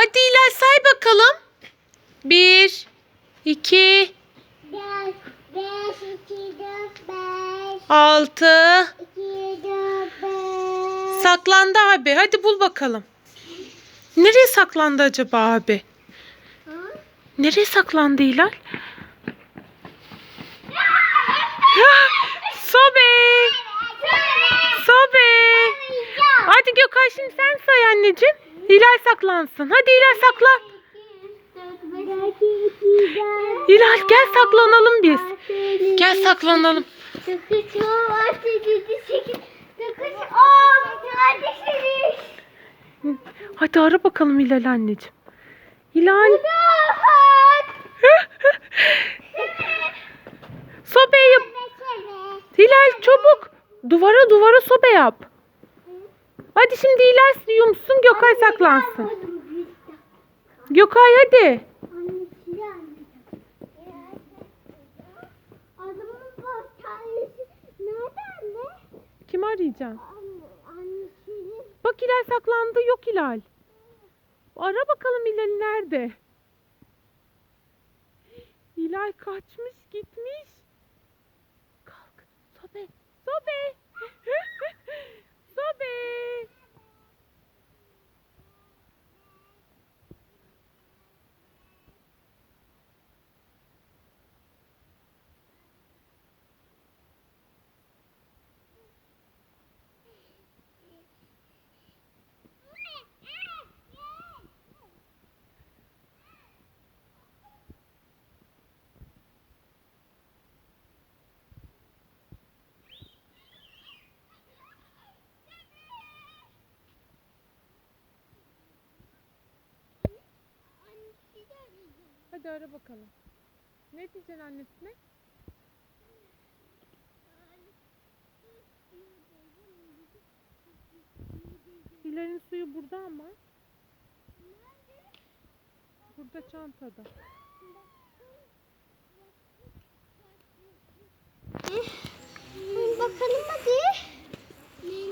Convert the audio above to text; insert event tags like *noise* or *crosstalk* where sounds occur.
Hadi İlay say bakalım. Bir, iki, Beş, iki, dört, beş. altı. İki, dört, beş. Saklandı abi. Hadi bul bakalım. Nereye saklandı acaba abi? Ha? Nereye saklandı Hilal? Sobe! Hadi Gökay şimdi sen say anneciğim. Hilal saklansın. Hadi Hilal saklan. Hilal gel saklanalım biz. Gel saklanalım. Hadi ara bakalım Hilal anneciğim. Hilal. *laughs* Sobe yap. Hilal çabuk. Duvara duvara sobe yap. Hadi şimdi Hilal yumsun Gökay saklansın. Gökay hadi. Anne? Kimi arayacaksın? Bak Hilal saklandı yok Hilal. Ara bakalım Hilal nerede? Hilal kaçmış gitmiş. Kalk. Sobe. Hadi ara bakalım. Ne diyeceksin annesine? Hilal'in suyu burada ama. Burada çantada.